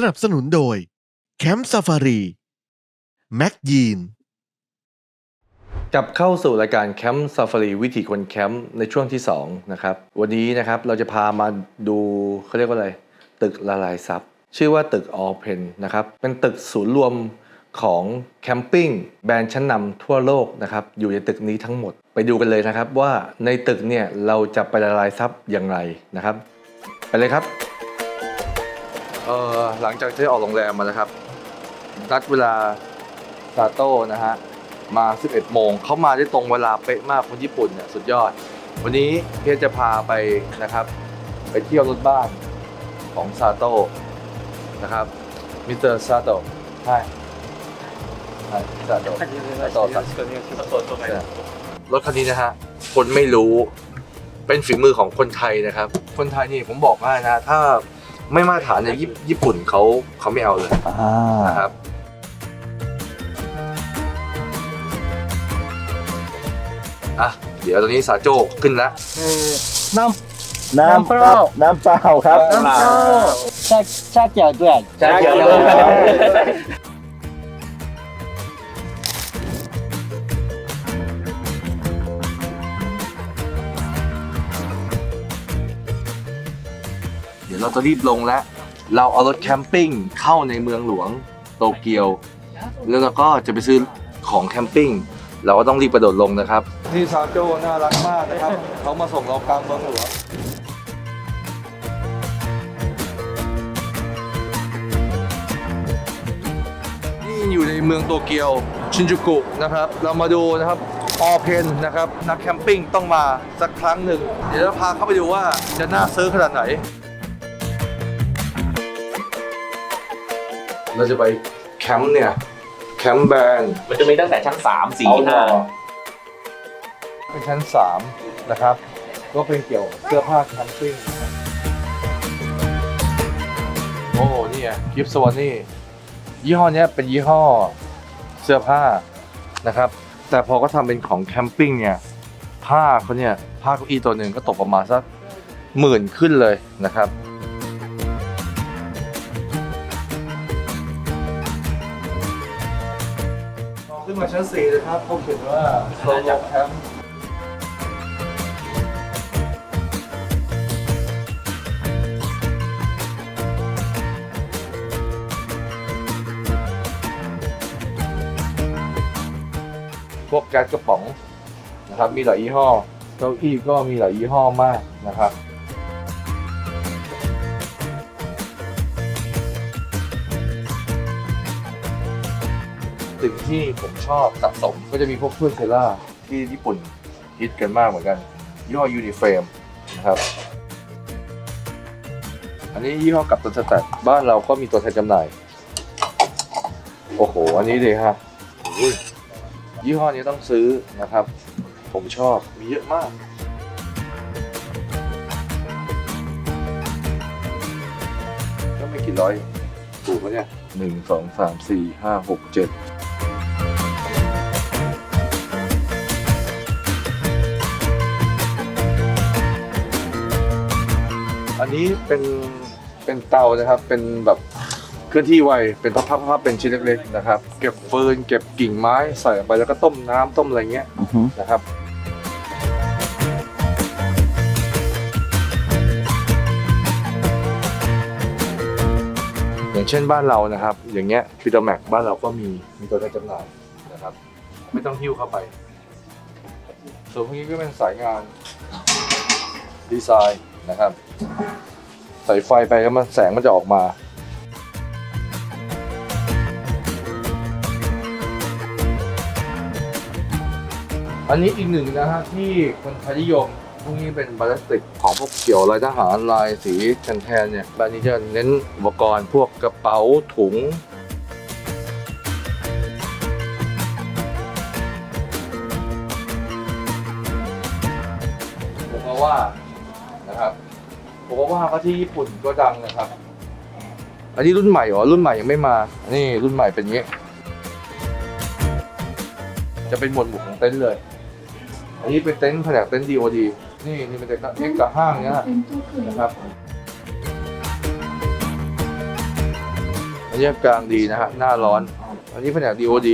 สนับสนุนโดยแคมป์ซ f ฟารีแม็กยีนกลับเข้าสู่รายการแคมป์ซ f ฟารีวิถีคนแคมป์ในช่วงที่2นะครับวันนี้นะครับเราจะพามาดูเขาเรียกว่าอะไร ตึกละลายซับชื่อว่าตึก All Pen นะครับเป็นตึกศูนย์รวมของแคมปิ้งแบรนด์ชั้นนำทั่วโลกนะครับอยู่ในตึกนี้ทั้งหมดไปดูกันเลยนะครับว่าในตึกเนี่ยเราจะไปละลายซับอย่างไรนะครับ ไปเลยครับ เออหลังจากที่ออกโรงแรมมานะครับนัดเวลาซาโต้นะฮะมา 11 โมงเขามาได้ตรงเวลาเป๊ะมากคนญี่ปุ่นเนี่ยสุดยอด วันนี้เพชรจะพาไปนะครับ ไปเที่ยวรถบ้านของซาโต้นะครับมิสเตอร์ซาโต้ใช่ใช่ซาโต้ซาโต้ซาโต้รถคันนี้นะฮะคนไม่รู้เป็นฝีมือของคนไทยนะครับ คนไทยนี่ผมบอกว่านะถ้า ไม่มาตรฐานในญี่ญี่ปุ่นเขาเขาไม่เอาเลยอ่านะครับอะเดี๋ยวตอนนี้สาโจขึ้นแล้วน้ น้ำน้ำเปล่าน้ำเปล่าครับำน้ำเปล่าชาชาเจียวด้วย ชาเขียวด้วยเดี๋ย เราจะรีบลงแล้ว เราเอารถแคมปิ้งเข้าในเมืองหลวงโตเกียว แล้วเราก็จะไปซื้อของแคมปิ้งเราก็ต้องรีบกระโดดลงนะครับ ที่ซาโจน่ารักมากนะครับ เขามาส่งเรากลางเมืองหลวงนี่อยู่ในเมืองโตเกียวชินจูกุนะครับ เรามาดูนะครับออเพนนะครับ นักแคมปิ้งต้องมาสักครั้งหนึ่ง เดี๋ยวเราพาเข้าไปดูว่าจะน่าซื้อขนาดไหน เราจะไปแคมป์เนี่ย แคมป์แบรนด์มันจะมีตั้งแต่ชั้นสามสี่ห้าเป็นชั้น3นะครับ ก็เป็นเกี่ยวกับเสื้อผ้าแคมปิ้งนะครับโอ้นี่ไงกิฟสวอนนี่ยี่ห้อเนี้ยเป็นยี่ห้อเสื้อผ้านะครับ แต่พอก็ทำเป็นของแคมปิ้งเนี่ย ผ้าเขาเนี่ยผ้าเก้าอี้ตัวหนึ่งก็ตกประมาณสักหมื่นขึ้นเลยนะครับ มาชั้น4เลยครับเขาเขียนว่าโซโลแคมป์พวกแก๊สกระป๋องนะครับ มีหลายยี่ห้อ เก้าอี้ก็มีหลายยี่ห้อมากนะครับ สิ่งที่ผมชอบสะสมก็จะมีพวกเพื่อนเซล่าที่ญี่ปุ่นฮิตกันมากเหมือนกันยี่ห้อยูนิเฟรมนะครับอันนี้ยี่ห้อกับตันสแตทบ้านเราก็มีตัวแทนจำหน่าย โอ้โห อันนี้เลยฮะยยี่ห้อนี้ต้องซื้อนะครับ ผมชอบมีเยอะมากก็ไม่กี่ร้อยถูกไหมเนี่ยหนึ่งสองสามสี่ห้าหกเจ็ด นนี้เป็นเป็นเตานะครับเป็นแบบเคลื่อนที่ไวเป็นพับๆพับๆเป็นชิ้นเล็กๆนะครับ เก็บฟืนเก็บกิ่งไม้ใส่ลงไปแล้วก็ต้มน้ำต้มอะไรเงี้ยอือฮึนะครับ อย่างเช่นบ้านเรานะครับ อย่างเงี้ยฟิโตแม็กบ้านเราก็มีมีตัวแทนจำหน่ายนะครับ ไม่ต้องหิ้วเข้าไป ส่วนพวกนี้ก็เป็นสายงานดีไซน์ นะครับ ใส่ไฟไปแล้วมันแสงมันจะออกมาอันนี้อีกหนึ่งนะฮะที่คนไทยนิยมพวกนี้เป็นพลาสติกของพวกเกี่ยวลายทหารลายสีแทนๆเนี่ยแบรนด์นี้จะเน้นอุปกรณ์พวกกระเป๋าถุง ที่ญี่ปุ่นก็ดังนะครับ อันนี้รุ่นใหม่เหรอรุ่นใหม่ยังไม่มาอันนี้รุ่นใหม่เป็นอย่างงี้ จะเป็นหมวดหมู่ของเต็นท์เลย อันนี้เป็นเต็นท์แผนกเต็นท์ DOD นี่นี่เป็นเต็นท์เอ็กกับห้างเนี้ยนะครับนนี้กลางดีนะฮะหน้าร้อน อันนี้แผนก DOD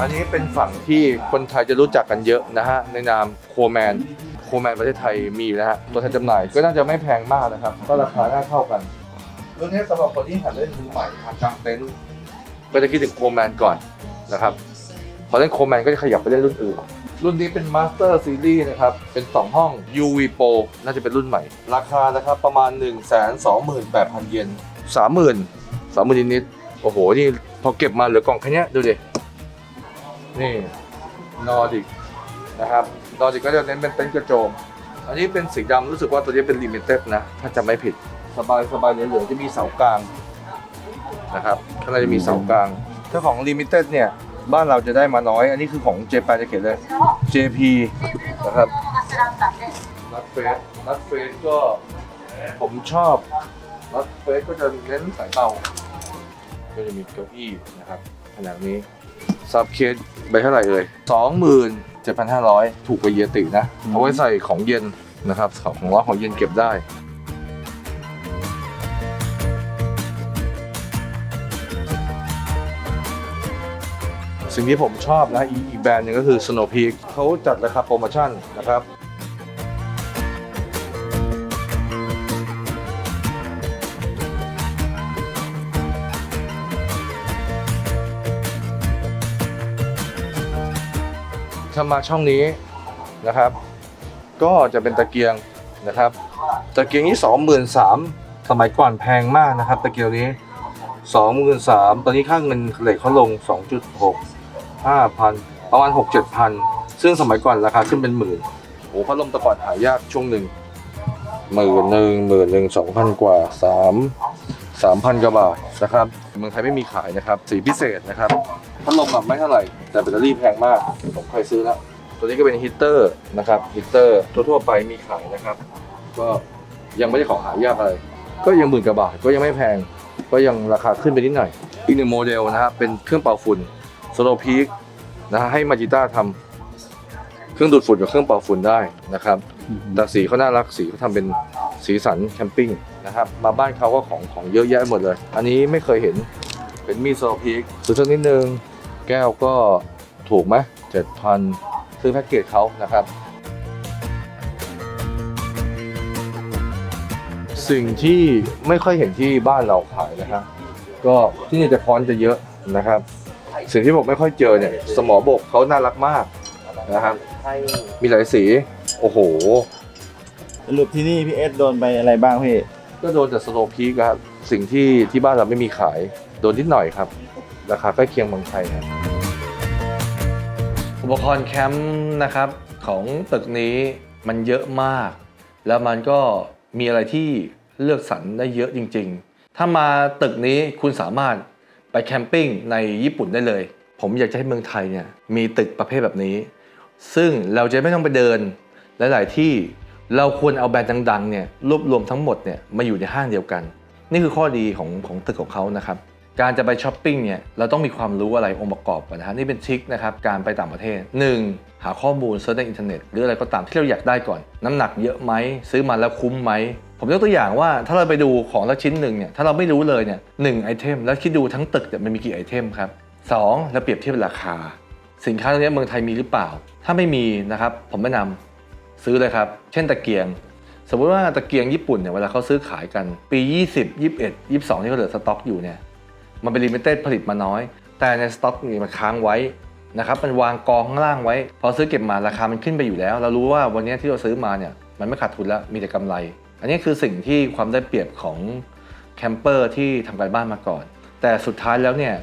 อันนี้เป็นฝั่งที่คนไทยจะรู้จักกันเยอะนะฮะในนามโคแมนโคแมนประเทศไทยมีนะฮะตัวแทนจำหน่ายก็น่าจะไม่แพงมากนะครับ ก็ราคาน่าเท่ากันรุ่นนี้สำหรับคนที่หัดเล่นมือใหม่หัดกางเต็นท์ก็จะคิดถึงโคแมนก่อนนะครับพอเล่นโคแมนก็จะขยับไปเล่นรุ่นอื่น รุ่นนี้เป็น Master Series นะครับ เป็น 2 ห้อง UV Pro น่าจะเป็นรุ่นใหม่ ราคานะครับประมาณ 1 2 8 0 0 0 เยน30,000 30,000นิดๆโอ้โห นี่พอเก็บมาเหลือกล่องแค่เนี้ยดูดิ นี่นอร์ดิกนะครับ นอร์ดิกก็จะเน้นเป็นเต็นท์กระโจม อันนี้เป็นสีดำรู้สึกว่าตัวนี้เป็นลิมิเต็ดนะ ถ้าจำไม่ผิดสบายสบายเหลือๆจะมีเสากลางนะครับข้างในจะมีเสากลาง ถ้าของลิมิเต็ดเนี่ย บ้านเราจะได้มาน้อย อันนี้คือของเจแปนจะเขียนเลย JP นะครับนัดเฟสนัดเฟสก็ผมชอบนัดเฟสก็จะเน้นสายเบาก็จะมีเก้าอี้นะครับขนาดนี้ ซับเคสไปเท่าไหร่เอ่ยสองหมื่นเจ็ดพันห้าร้อยถูกกว่าเยตินะ เอาไว้ใส่ของเย็นนะครับ ของร้อนของเย็นเก็บได้สิ่งที่ผมชอบนะอีกอีกแบรนด์หนึงก็คือ Snow Peak เขาจัดราคาโปรโมชั่นนะครับ ถ้ามาช่องนี้นะครับ ก็จะเป็นตะเกียงนะครับตะเกียงนี้สองหมื่นสามสมัยก่อนแพงมากนะครับ ตะเกียงนี้สองหมื่นสามตอนนี้ค่าเงินเหล็กเขาลงสองจุดหกห้าพันประมาณหกเจ็ดพันซึ่งสมัยก่อนราคาขึ้นเป็นหมื่นโอ้พัดลมตะกอนหายากช่วงหนึ่งหมื่นหนึ่งหมื่นหนึ่งสองพันกว่าสามสามพันกว่าบาทนะครับเมืองไทยไม่มีขายนะครับ สีพิเศษนะครับ พัดลมแบบไม่เท่าไหร่ แต่แบตเตอรี่แพงมาก ผมเคยซื้อแล้ว ตัวนี้ก็เป็นฮีตเตอร์นะครับฮีตเตอร์ทั่วๆไปมีขายนะครับ ก็ยังไม่ได้ของหายากอะไร ก็ยังหมื่นกว่าบาทก็ยังไม่แพง ก็ยังราคาขึ้นไปนิดหน่อย อีกหนึ่งโมเดลนะครับเป็นเครื่องเป่าฝุ่นโซโลพีกนะฮะให้มาจิต้าทำเครื่องดูดฝุ่นกับเครื่องเป่าฝุ่นได้นะครับแต่สีเขาน่ารักสีเขาทำเป็นสีสันแคมปิ้งนะครับมาบ้านเขาก็ของของเยอะแยะหมดเลย อันนี้ไม่เคยเห็นเป็นมีดโซโลพีกซื้อสักนิดนึง แก้วก็ถูกไหมเจ็ดพันซื้อแพ็กเกจเขานะครับ สิ่งที่ไม่ค่อยเห็นที่บ้านเราขายนะครับ ก็ที่นี่จะคอนจะเยอะนะครับ สิ่งที่ผมไม่ค่อยเจอเนี่ย สมอบกเขาน่ารักมากนะครับ มีหลายสี โอ้โห สรุปที่นี่พี่เอสโดนไปอะไรบ้างพี่ ก็โดนแต่สโลพีกครับ สิ่งที่ที่บ้านเราไม่มีขาย โดนนิดหน่อยครับ ราคาใกล้เคียงเมืองไทยครับอุ ปกรณ์แคมป์นะครับของตึกนี้มันเยอะมาก แล้วมันก็มีอะไรที่เลือกสรรได้เยอะจริง ๆ ถ้ามาตึกนี้คุณสามารถไปแคมปิ้งในญี่ปุ่นได้เลย ผมอยากจะให้เมืองไทยเนี่ยมีตึกประเภทแบบนี้ ซึ่งเราจะไม่ต้องไปเดินหลาย ๆ ที่เราควรเอาแบรนด์ดัง ๆ เนี่ยรวบรวมทั้งหมดเนี่ยมาอยู่ในห้างเดียวกัน นี่คือข้อดีของของตึกของเขานะครับ การจะไปช้อปปิ้งเนี่ยเราต้องมีความรู้อะไรองค์ประกอบก่อนนะครับนี่เป็นทริคนะครับการไปต่างประเทศ 1. หาข้อมูลเซิร์ชในอินเทอร์เน็ตหรืออะไรก็ตามที่เราอยากได้ก่อน น้ำหนักเยอะไหมซื้อมาแล้วคุ้มไหมผมยกตัวอย่างว่าถ้าเราไปดูของละชิ้นหนึ่งเนี่ยถ้าเราไม่รู้เลยเนี่ยหนึ่งไอเทมแล้วคิดดูทั้งตึกเนี่ยมันมีกี่ไอเทมครับสองแล้วเปรียบเทียบราคา สินค้าตัวนี้เมืองไทยมีหรือเปล่า ถ้าไม่มีนะครับผมแนะนำซื้อเลยครับ เช่นตะเกียง สมมติว่าตะเกียงญี่ปุ่นเนี่ยเวลาเขาซื้อขายกันปี 20 21 22 ที่เขาเหลือสต็อกอยู่เนี่ย มันเป็นลิมิเต็ดผลิตมาน้อย แต่ในสต็อกนี่มันค้างไว้นะครับมันวางกองข้างล่างไว้ พอซื้อเก็บมาราคามันขึ้นไปอยู่แล้ว เรารู้ว่าวันนี้ที่เราซื้อมาเนี่ยมันไม่ขาดทุนแล้วมีแต่กำไร อันนี้คือสิ่งที่ความได้เปรียบของแคมเปอร์ที่ทำการบ้านมาก่อน แต่สุดท้ายแล้วเนี่ย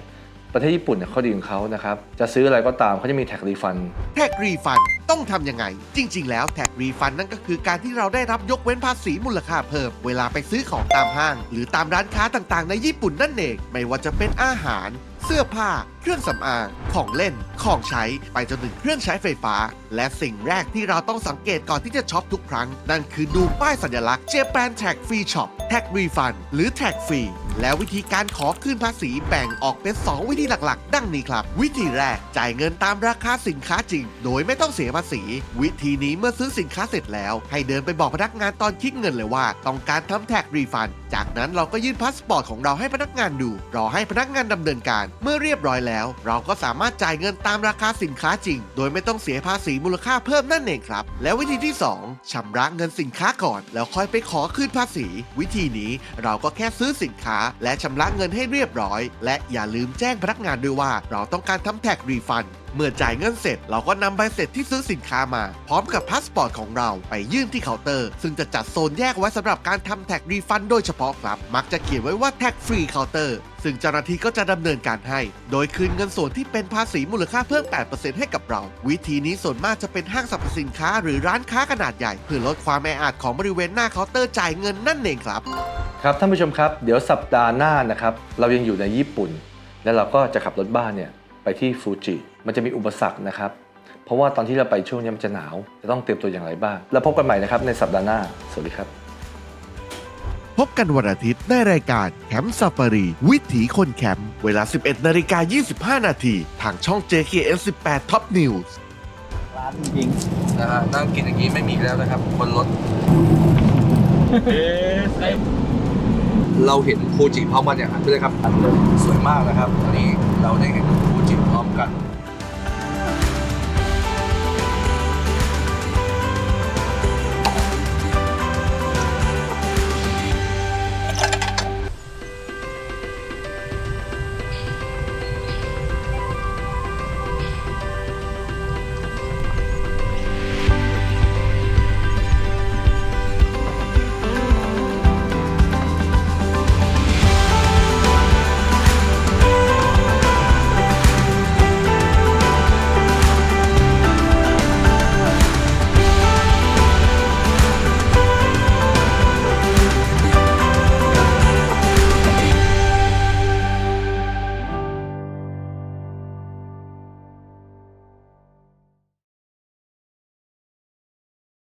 ประเทศญี่ปุ่นเนี่ยข้อดีของเขานะครับจะซื้ออะไรก็ตามเขาจะมีแท็กรีฟันแท็กรีฟัน ต้องทำยังไง จริง ๆ แล้วแท็กรีฟันนั่นก็คือการที่เราได้รับยกเว้นภาษีมูลค่าเพิ่ม เวลาไปซื้อของตามห้าง หรือตามร้านค้าต่างๆ ในญี่ปุ่นนั่นเอง ไม่ว่าจะเป็นอาหาร เสื้อผ้า เครื่องสำอาง ของเล่น ของใช้ ไปจนถึงเครื่องใช้ไฟฟ้า และสิ่งแรกที่เราต้องสังเกตก่อนที่จะช็อปทุกครั้ง นั่นคือดูป้ายสัญลักษณ์ Japan Tag Free Shop Tag Refund หรือ Tag Free แล้ววิธีการขอคืนภาษีแบ่งออกเป็น 2 วิธีหลักๆ ดังนี้ครับ วิธีแรกจ่ายเงินตามราคาสินค้าจริง โดยไม่ต้องเสียภาษี วิธีนี้เมื่อซื้อสินค้าเสร็จแล้ว ให้เดินไปบอกพนักงานตอนคิดเงินเลยว่า ต้องการทำแท็กรีฟัน จากนั้นเราก็ยื่นพาสปอร์ตของเราให้พนักงานดู รอให้พนักงานดำเนินการ เมื่อเรียบร้อยแล้ว เราก็สามารถจ่ายเงินตามราคาสินค้าจริง โดยไม่ต้องเสียภาษีมูลค่าเพิ่มนั่นเองครับ แล้ววิธีที่ 2ชำระเงินสินค้าก่อน แล้วค่อยไปขอคืนภาษี วิธีนี้เราก็แค่ซื้อสินค้า และชำระเงินให้เรียบร้อย และอย่าลืมแจ้งพนักงานด้วยว่า เราต้องการทำแท็กรีฟัน เมื่อจ่ายเงินเสร็จเราก็นำใบเสร็จที่ซื้อสินค้ามา พร้อมกับพาสปอร์ตของเราไปยื่นที่เคาน์เตอร์ ซึ่งจะจัดโซนแยกไว้สำหรับการทำแท็กรีฟันโดยเฉพาะครับ มักจะเขียนไว้ว่าแท็กฟรีเคาน์เตอร์ซึ่งเจ้าหน้าที่ก็จะดำเนินการให้ โดยคืนเงินส่วนที่เป็นภาษีมูลค่าเพิ่ม 8%ให้กับเรา วิธีนี้ส่วนมากจะเป็นห้างสรรพสินค้า หรือร้านค้าขนาดใหญ่ เพื่อลดความแออัดของบริเวณหน้าเคาน์เตอร์จ่ายเงินนั่นเองครับ ครับท่านผู้ชมครับ เดี๋ยวสัปดาห์หน้านะครับ เรายังอยู่ในญี่ปุ่น และเราก็จะขับรถบ้านเนี่ย ไปที่ฟูจิมันจะมีอุปสรรคนะครับ เพราะว่าตอนที่เราไปช่วงนี้มันจะหนาว จะต้องเตรียมตัวอย่างไรบ้าง แล้วพบกันใหม่นะครับในสัปดาห์หน้า สวัสดีครับ พบกันวันอาทิตย์ในรายการแคมป์ซ f ฟ r รีวิถีคนแคมป์เวลา 11นาฬิกา25 นาทีทางช่อง JKN 18 Top News ร้านจริงนะฮะนั่งกินอย่างนี้ไม่มีแล้วนะครับบนรถเราเห็นฟูจิพร้อมกันอย่างนั้นใช่ไหมครับสวยมากนะครับตอนนี้เราได้เห็น пока.